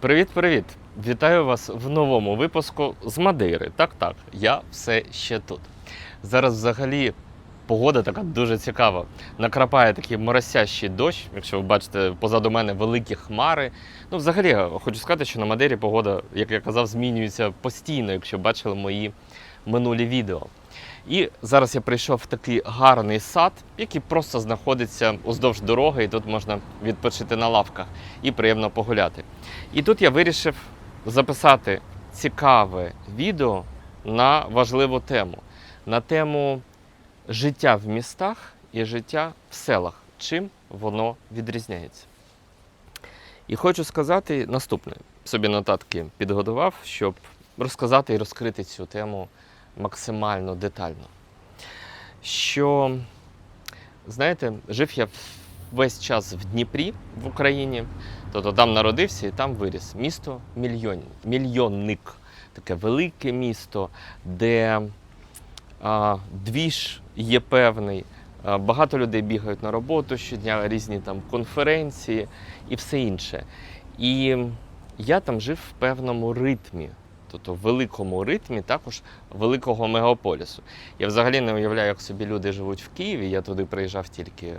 Привіт-привіт! Вітаю вас в новому випуску з Мадейри. Так, так, я все ще тут. Зараз взагалі погода така дуже цікава. Накрапає такий моросящий дощ. Якщо ви бачите позаду мене великі хмари. Ну, взагалі, хочу сказати, що на Мадейрі погода, як я казав, змінюється постійно, якщо бачили мої минулі відео. І зараз я прийшов в такий гарний сад, який просто знаходиться уздовж дороги, і тут можна відпочити на лавках і приємно погуляти. І тут я вирішив записати цікаве відео на важливу тему, на тему життя в містах і життя в селах. Чим воно відрізняється? І хочу сказати наступне: собі нотатки підготував, щоб розказати і розкрити цю тему максимально детально. Що, знаєте, жив я весь час в Дніпрі в Україні, тобто там народився і там виріс. Місто мільйон, мільйонник, таке велике місто, де а, двіж є певний. Багато людей бігають на роботу щодня, різні там конференції і все інше. І я там жив в певному ритмі, тобто в великому ритмі також великого мегаполісу. Я взагалі не уявляю, як собі люди живуть в Києві. Я туди приїжджав тільки е,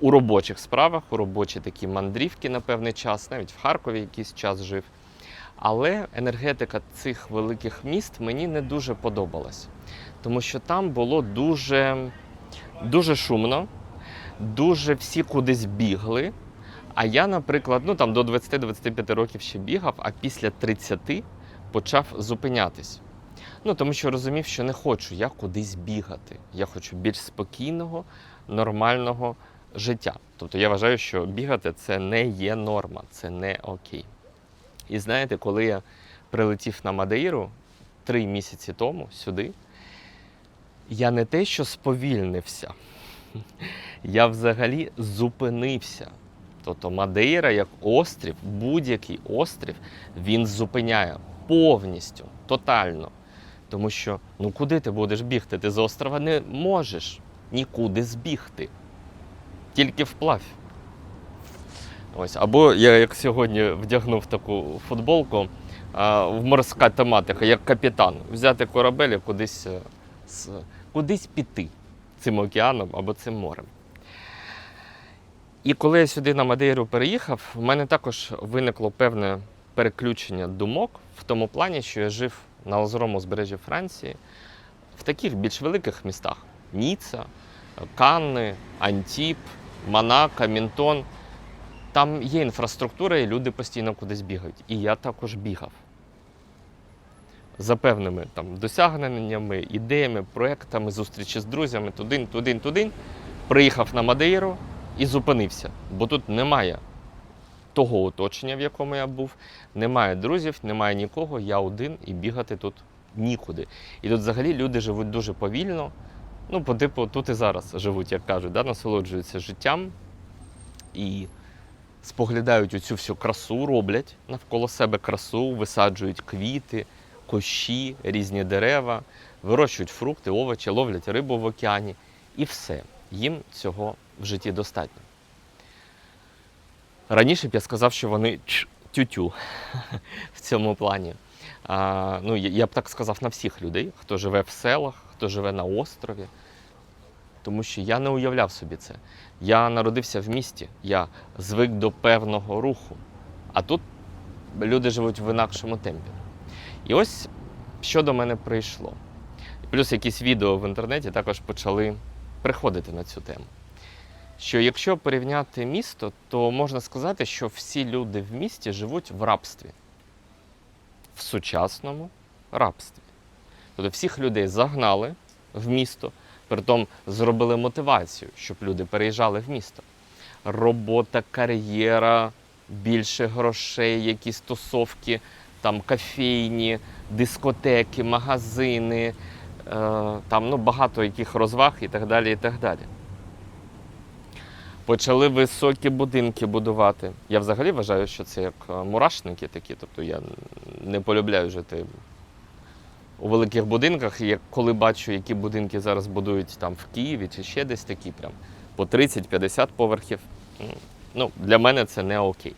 у робочих справах, у робочі такі мандрівки на певний час, навіть в Харкові якийсь час жив. Але енергетика цих великих міст мені не дуже подобалась, тому що там було дуже, дуже шумно, дуже всі кудись бігли. А я, наприклад, ну там до 20-25 років ще бігав, а після 30 почав зупинятись. Ну, тому що розумів, що не хочу я кудись бігати. Я хочу більш спокійного, нормального життя. Тобто я вважаю, що бігати це не є норма, це не окей. І знаєте, коли я прилетів на Мадейру три місяці тому сюди, я не те, що сповільнився, я взагалі зупинився. Тобто Мадейра як острів, будь-який острів, він зупиняє повністю, тотально. Тому що ну куди ти будеш бігти? Ти з острова не можеш нікуди збігти. Тільки вплавь. Ось. Або я як сьогодні вдягнув таку футболку а, в морська тематика, як капітан. Взяти корабель і кудись, е, кудись піти цим океаном або цим морем. І коли я сюди на Мадейру переїхав, в мене також виникло певне переключення думок в тому плані, що я жив на озерому узбережжі Франції в таких більш великих містах: Ніца, Канни, Антіп, Монако, Мінтон. Там є інфраструктура, і люди постійно кудись бігають. І я також бігав. За певними там досягненнями, ідеями, проектами, зустрічі з друзями, туди, туди, туди. Приїхав на Мадейру і зупинився, бо тут немає того оточення, в якому я був, немає друзів, немає нікого, я один і бігати тут нікуди. І тут взагалі люди живуть дуже повільно. Ну, по типу, тут і зараз живуть, як кажуть, да? насолоджуються життям і споглядають оцю всю красу, роблять навколо себе красу, висаджують квіти, кущі, різні дерева, вирощують фрукти, овочі, ловлять рибу в океані. І все. Їм цього в житті достатньо. Раніше б я сказав, що вони тютю в цьому плані. А, ну, я б так сказав на всіх людей, хто живе в селах, хто живе на острові. Тому що я не уявляв собі це. Я народився в місті, я звик до певного руху. А тут люди живуть в інакшому темпі. І ось що до мене прийшло. Плюс якісь відео в інтернеті також почали приходити на цю тему. Що якщо порівняти місто, то можна сказати, що всі люди в місті живуть в рабстві, в сучасному рабстві. Тобто всіх людей загнали в місто, притом зробили мотивацію, щоб люди переїжджали в місто. Робота, кар'єра, більше грошей, якісь тусовки, там кофейні, дискотеки, магазини, е, там ну, багато яких розваг і так далі. і так далі. Почали високі будинки будувати. Я взагалі вважаю, що це як е, мурашники такі. Тобто я не полюбляю жити у великих будинках. І коли бачу, які будинки зараз будують там в Києві чи ще десь такі, прям по 30-50 поверхів. Ну, для мене це не окей.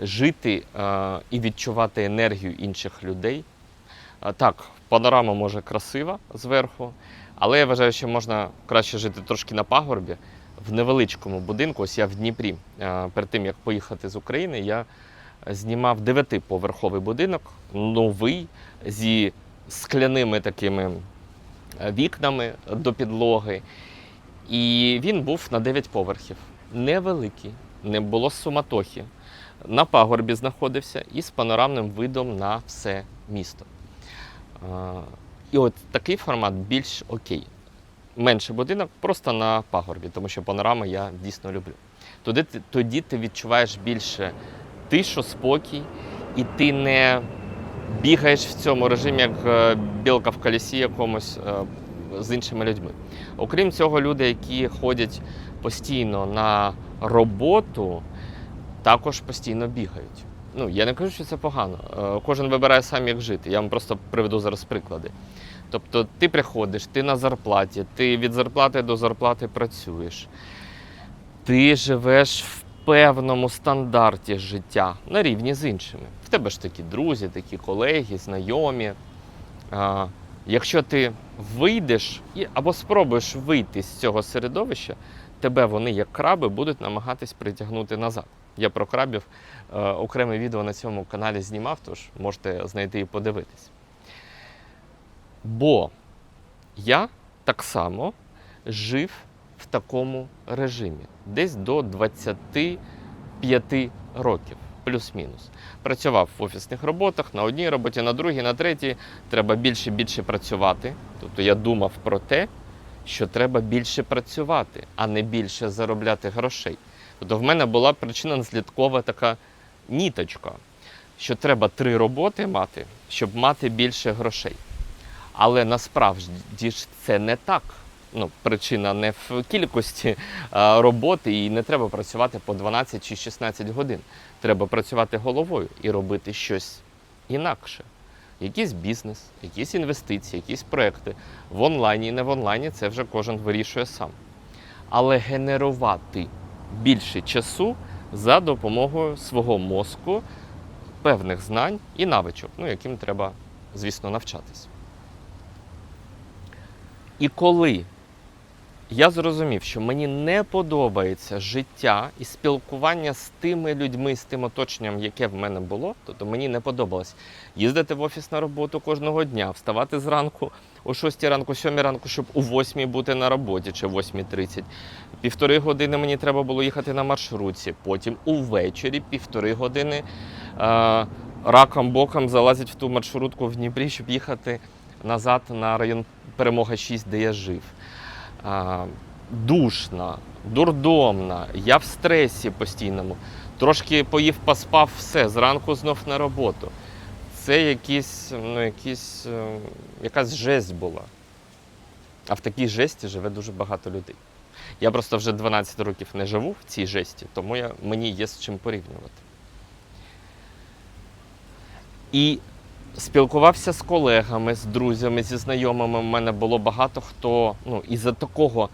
жити е, і відчувати енергію інших людей. Е, Так, панорама може красива зверху, але я вважаю, що можна краще жити трошки на пагорбі, в невеличкому будинку. Ось я в Дніпрі. е, Перед тим як поїхати з України, я знімав дев'ятиповерховий будинок, новий, зі скляними такими е, вікнами до підлоги. І він був на 9 поверхів. Невеликий, не було суматохи. На пагорбі знаходився і з панорамним видом на все місто. І от такий формат більш окей. Менший будинок просто на пагорбі, тому що панорами я дійсно люблю. Тоді, тоді ти відчуваєш більше тишу, спокій, і ти не бігаєш в цьому режимі, як е, білка в колесі якомусь е, з іншими людьми. Окрім цього, люди, які ходять постійно на роботу, також постійно бігають. Ну, я не кажу, що це погано. Е, Кожен вибирає сам, як жити. Я вам просто приведу зараз приклади. Тобто, ти приходиш, ти на зарплаті, ти від зарплати до зарплати працюєш, ти живеш в певному стандарті життя на рівні з іншими. В тебе ж такі друзі, такі колеги, знайомі. А, якщо ти вийдеш або спробуєш вийти з цього середовища, тебе вони, як краби, будуть намагатись притягнути назад. Я про крабів е, окреме відео на цьому каналі знімав, тож можете знайти і подивитись. Бо я так само жив в такому режимі, десь до 25 років, плюс-мінус. Працював в офісних роботах на одній роботі, на другій, на третій. Треба більше більше працювати. Тобто я думав про те, що треба більше працювати, а не більше заробляти грошей. Тобто в мене була причина наслідкова така ніточка, що треба три роботи мати, щоб мати більше грошей. Але насправді ж це не так. Ну, причина не в кількості а, роботи, і не треба працювати по 12 чи 16 годин. Треба працювати головою і робити щось інакше. Якийсь бізнес, якісь інвестиції, якісь проекти в онлайні не в онлайні це вже кожен вирішує сам. Але генерувати більше часу за допомогою свого мозку, певних знань і навичок, ну, яким треба, звісно, навчатись. І коли я зрозумів, що мені не подобається життя і спілкування з тими людьми, з тим оточенням, яке в мене було, тобто мені не подобалось їздити в офіс на роботу кожного дня, вставати зранку о 6 ранку, 7 ранку, щоб у 8 бути на роботі чи 8.30. Півтори години мені треба було їхати на маршрутці, потім увечері півтори години е, раком боком залазять в ту маршрутку в Дніпрі, щоб їхати назад на район Перемога 6, де я жив. А, душна, дурдомна, я в стресі постійному. Трошки поїв, поспав, все, зранку знов на роботу. Це якісь, ну, якісь, е, якась жесть була. А в такій жесті живе дуже багато людей. Я просто вже 12 років не живу в цій жесті, тому я, мені є з чим порівнювати. І спілкувався з колегами, з друзями, зі знайомими. У мене було багато хто ну, із-за такого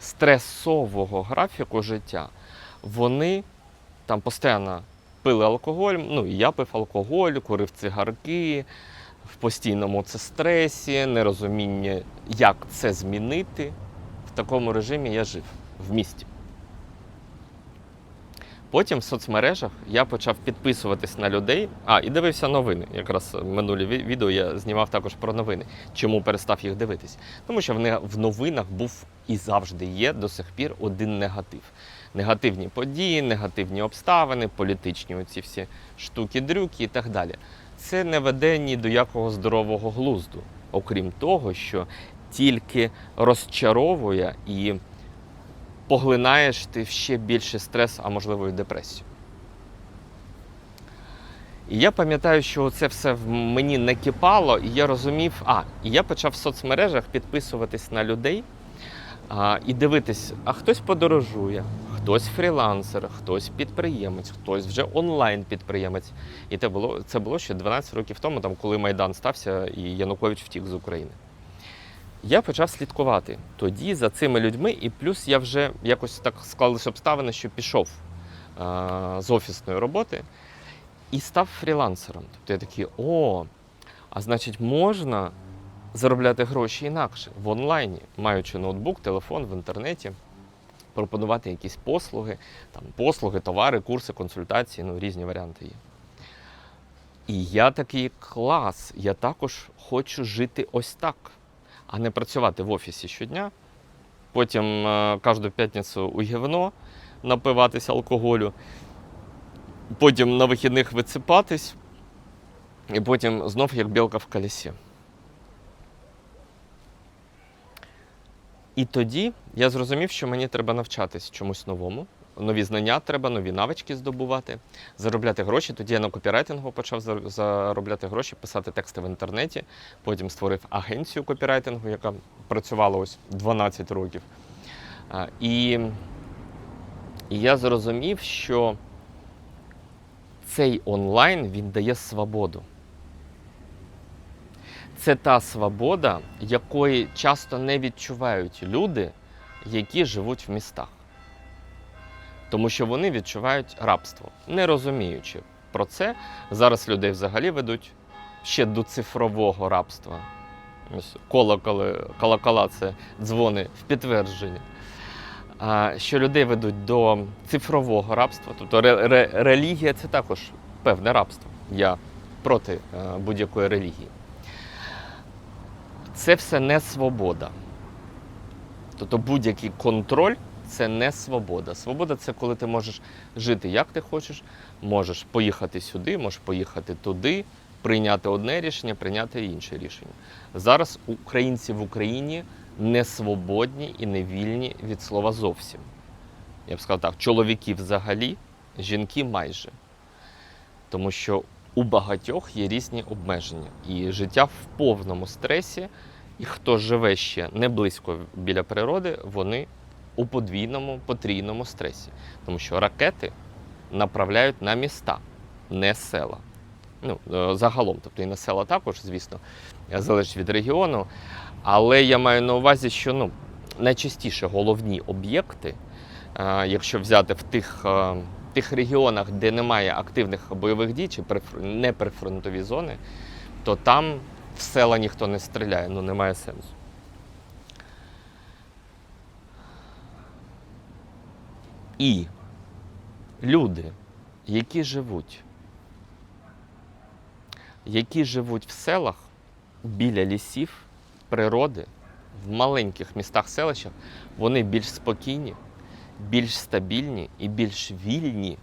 стресового графіку життя, вони там постійно пили алкоголь. Ну, і я пив алкоголь, курив цигарки в постійному це стресі, нерозуміння, як це змінити. В такому режимі я жив в місті. Потім в соцмережах я почав підписуватись на людей. А, і дивився новини. Якраз минулі відео я знімав також про новини. Чому перестав їх дивитись? Тому що в, новинах був і завжди є до сих пір один негатив. Негативні події, негативні обставини, політичні оці всі штуки-дрюки і так далі. Це не веде ні до якого здорового глузду, окрім того, що тільки розчаровує і поглинаєш ти ще більше стрес, а можливо і депресію. І я пам'ятаю, що це все в мені накипало, і я розумів, а, і я почав в соцмережах підписуватись на людей а, і дивитись, а хтось подорожує, хтось фрілансер, хтось підприємець, хтось вже онлайн-підприємець. І це було, це було ще 12 років тому, там, коли Майдан стався і Янукович втік з України. Я почав слідкувати тоді за цими людьми, і плюс я вже якось так склалися обставини, що пішов а, з офісної роботи і став фрілансером. Тобто я такий, о, а значить, можна заробляти гроші інакше в онлайні, маючи ноутбук, телефон в інтернеті, пропонувати якісь послуги, там, послуги, товари, курси, консультації, ну, різні варіанти є. І я такий клас, я також хочу жити ось так, а не працювати в офісі щодня, потім е, кожну п'ятницю у гівно напиватися алкоголю, потім на вихідних висипатись, і потім знов як білка в колесі. І тоді я зрозумів, що мені треба навчатись чомусь новому. Нові знання треба, нові навички здобувати, заробляти гроші. Тоді я на копірайтингу почав заробляти гроші, писати тексти в інтернеті. Потім створив агенцію копірайтингу, яка працювала ось 12 років. І, я зрозумів, що цей онлайн він дає свободу. Це та свобода, якої часто не відчувають люди, які живуть в містах. Тому що вони відчувають рабство, не розуміючи про це. Зараз людей взагалі ведуть ще до цифрового рабства. Ось Колоколи, колокола це дзвони в підтвердження. А, Що людей ведуть до цифрового рабства. Тобто ре- ре- релігія це також певне рабство. Я проти е, будь-якої релігії. Це все не свобода. Тобто будь-який контроль це не свобода. Свобода це коли ти можеш жити як ти хочеш, можеш поїхати сюди, можеш поїхати туди, прийняти одне рішення, прийняти інше рішення. Зараз українці в Україні не свободні і не вільні від слова зовсім. Я б сказав так, чоловіки взагалі, жінки майже. Тому що у багатьох є різні обмеження. І життя в повному стресі, і хто живе ще не близько біля природи, вони у подвійному, потрійному стресі. Тому що ракети направляють на міста, не села. Ну, е, загалом, тобто і на села також, звісно, залежить від регіону. Але я маю на увазі, що ну, найчастіше головні об'єкти, е, якщо взяти в тих, е, тих регіонах, де немає активних бойових дій чи не прифронтові зони, то там в села ніхто не стріляє, ну немає сенсу. І люди, які живуть, які живуть в селах біля лісів, природи, в маленьких містах, селищах, вони більш спокійні, більш стабільні і більш вільні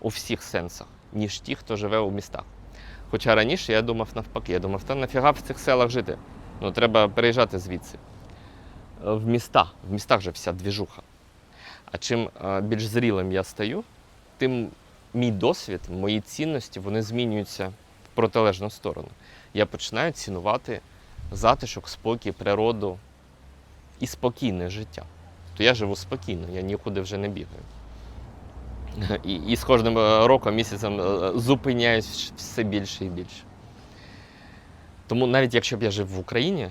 у всіх сенсах, ніж ті, хто живе у містах. Хоча раніше я думав навпаки, я думав, та нафіга в цих селах жити? Ну треба переїжджати звідси. Е, В міста, в містах же вся двіжуха. А чим е, більш зрілим я стаю, тим мій досвід, мої цінності вони змінюються в протилежну сторону. Я починаю цінувати затишок, спокій, природу і спокійне життя. То я живу спокійно, я нікуди вже не бігаю. І, і з кожним е, роком, місяцем е, зупиняюсь все більше і більше. Тому навіть якщо б я жив в Україні,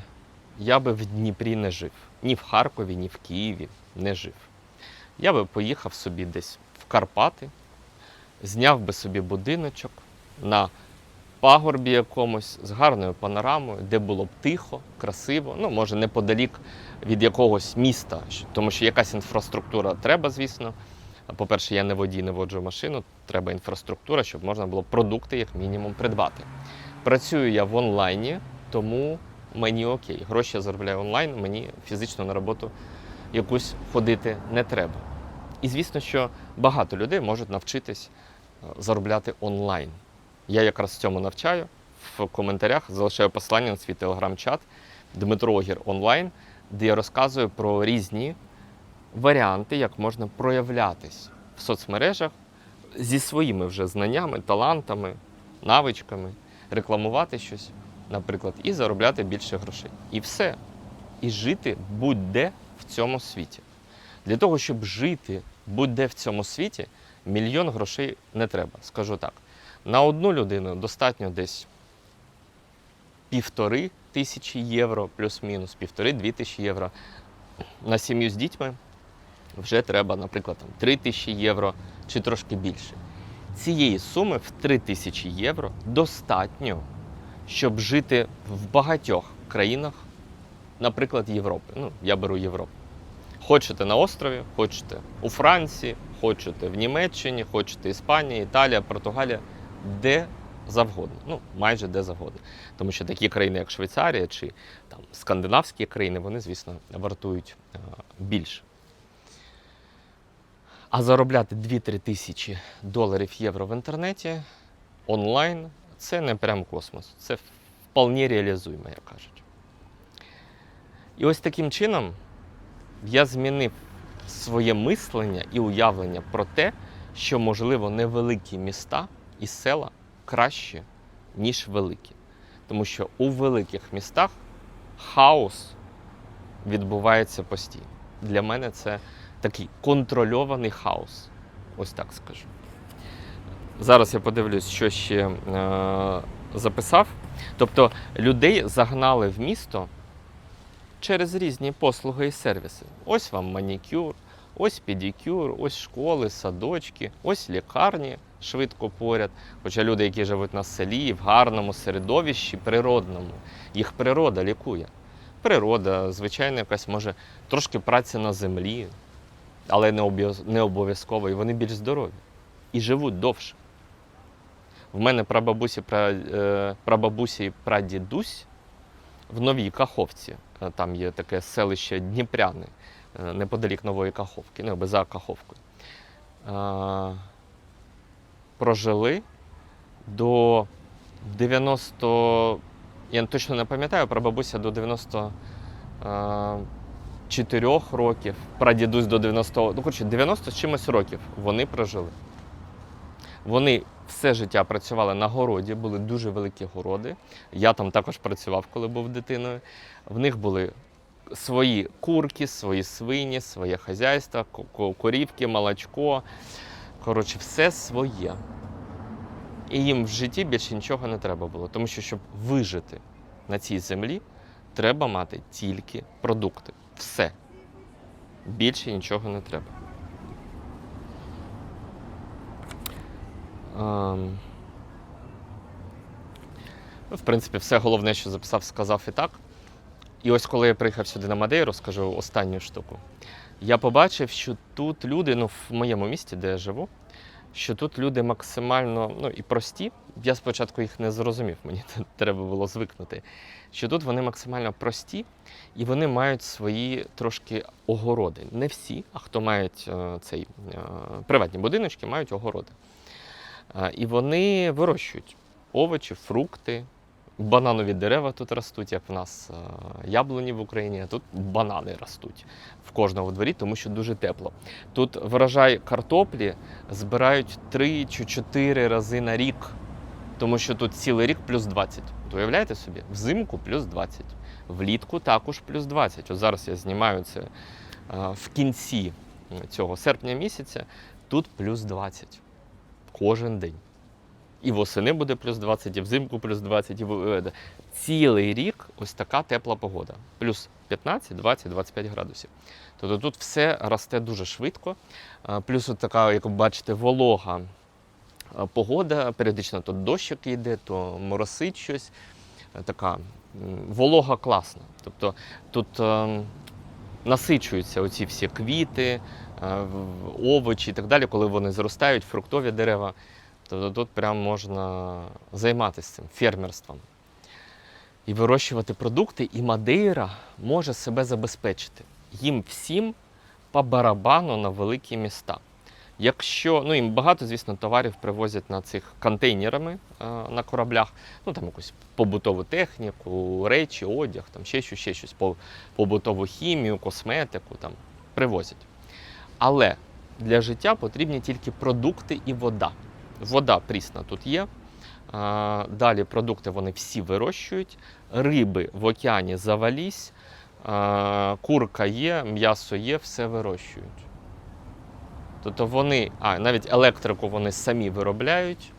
я би в Дніпрі не жив. Ні в Харкові, ні в Києві не жив. Я би поїхав собі десь в Карпати, зняв би собі будиночок на пагорбі якомусь з гарною панорамою, де було б тихо, красиво, ну, може, неподалік від якогось міста, тому що якась інфраструктура треба, звісно. По-перше, я не водій, не воджу машину, треба інфраструктура, щоб можна було продукти як мінімум придбати. Працюю я в онлайні, тому мені окей. Гроші я заробляю онлайн, мені фізично на роботу якусь ходити не треба. І звісно, що багато людей можуть навчитись е, заробляти онлайн. Я якраз цьому навчаю. В коментарях залишаю посилання на свій телеграм-чат Дмитро Огір онлайн, де я розказую про різні варіанти, як можна проявлятись в соцмережах зі своїми вже знаннями, талантами, навичками, рекламувати щось, наприклад, і заробляти більше грошей. І все. І жити будь-де в цьому світі. Для того, щоб жити будь-де в цьому світі, мільйон грошей не треба. Скажу так. На одну людину достатньо десь півтори тисячі євро, плюс-мінус, півтори-дві тисячі євро. На сім'ю з дітьми вже треба, наприклад, там, три тисячі євро чи трошки більше. цієї суми в 3 тисячі євро достатньо, щоб жити в багатьох країнах, наприклад, Європи. Ну, я беру Європу. Хочете на острові, хочете у Франції, хочете в Німеччині, хочете Іспанія, Італія, Португалія, де завгодно. Ну, майже де завгодно. Тому що такі країни, як Швейцарія чи там, скандинавські країни, вони, звісно, вартують е, більше. А заробляти 2-3 тисячі доларів євро в інтернеті онлайн це не прям космос. Це вполне реалізуємо, як кажуть. І ось таким чином я змінив своє мислення і уявлення про те, що, можливо, невеликі міста і села краще, ніж великі. Тому що у великих містах хаос відбувається постійно. Для мене це такий контрольований хаос. Ось так скажу. Зараз я подивлюсь, що ще е, записав. Тобто людей загнали в місто через різні послуги і сервіси. Ось вам манікюр, ось педикюр, ось школи, садочки, ось лікарні швидко поряд. Хоча люди, які живуть на селі, в гарному середовищі, природному, їх природа лікує. Природа, звичайно, якась може трошки праці на землі, але не обов'язково, і вони більш здорові і живуть довше. В мене прабабусі, пра, е, прабабусі і прадідусь в Новій Каховці. Е, Там є таке селище Дніпряне, е, неподалік Нової Каховки, ну, за Каховкою. Е, Прожили до 90, я точно не пам'ятаю, прабабуся до 94 років, прадідусь до 90, ну коротше, 90 з чимось років вони прожили. Вони все життя працювали на городі, були дуже великі городи. Я там також працював, коли був дитиною. В них були свої курки, свої свині, своє хазяйство, ко- ко- корівки, молочко. Коротше, все своє. І їм в житті більше нічого не треба було. Тому що, щоб вижити на цій землі, треба мати тільки продукти. Все. Більше нічого не треба. Ем, ну, В принципі, все головне, що записав, сказав і так. І ось коли я приїхав сюди на Мадейру, скажу останню штуку. Я побачив, що тут люди, ну в моєму місті, де я живу, що тут люди максимально ну, і прості. Я спочатку їх не зрозумів, мені треба було звикнути. Що тут вони максимально прості і вони мають свої трошки огороди. Не всі, а хто мають е, цей е, приватні будиночки, мають огороди. І вони вирощують овочі, фрукти, бананові дерева тут ростуть, як в нас яблуні в Україні, а тут банани ростуть в кожному дворі, тому що дуже тепло. Тут врожай картоплі збирають 3 чи 4 рази на рік, тому що тут цілий рік плюс 20. От Уявляєте собі? Взимку плюс 20, влітку також плюс 20. От зараз я знімаю це в кінці цього серпня місяця, тут плюс 20 кожен день. І восени буде плюс 20, і взимку плюс 20, і е, цілий рік ось така тепла погода. Плюс 15, 20, 25 градусів. Тобто тут все росте дуже швидко. Плюс от така, як ви бачите, волога погода. Періодично то дощик йде, то моросить щось. Е, Така волога класна. Тобто тут ем, насичуються оці всі квіти, е, овочі і так далі, коли вони зростають, фруктові дерева. Тобто тут прям можна займатися цим фермерством і вирощувати продукти, і Мадейра може себе забезпечити. Їм всім по барабану на великі міста. Якщо ну їм багато, звісно, товарів привозять на цих контейнерами е, на кораблях, ну там якусь побутову техніку, речі, одяг, там ще щось, ще щось, по- побутову хімію, косметику там привозять. Але для життя потрібні тільки продукти і вода. Вода прісна тут є. Далі продукти вони всі вирощують. Риби в океані завались, курка є, м'ясо є, все вирощують. Тобто вони, а навіть електрику вони самі виробляють.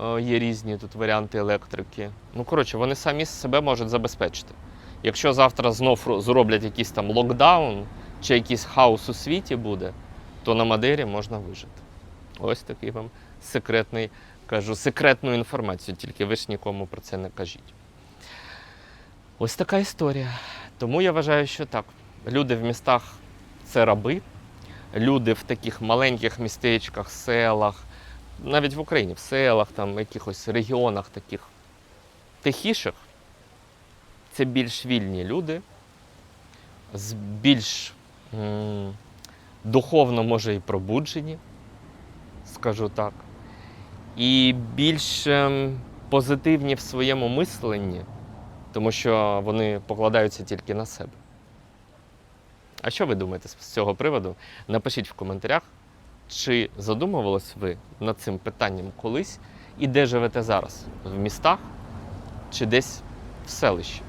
Е, Є різні тут варіанти електрики. Ну, коротше, вони самі себе можуть забезпечити. Якщо завтра знов зроблять якийсь там локдаун чи якийсь хаос у світі буде, то на Мадейрі можна вижити. Ось такий вам секретний, кажу, секретну інформацію, тільки ви ж нікому про це не кажіть. Ось така історія. Тому я вважаю, що так. Люди в містах це раби, люди в таких маленьких містечках, селах, навіть в Україні, в селах, там, в якихось регіонах таких тихіших, це більш вільні люди, з більш духовно, може, і пробуджені, скажу так, і більш ем, позитивні в своєму мисленні, тому що вони покладаються тільки на себе. А що ви думаєте з цього приводу? Напишіть в коментарях, чи задумувались ви над цим питанням колись і де живете зараз? В містах чи десь в селищі?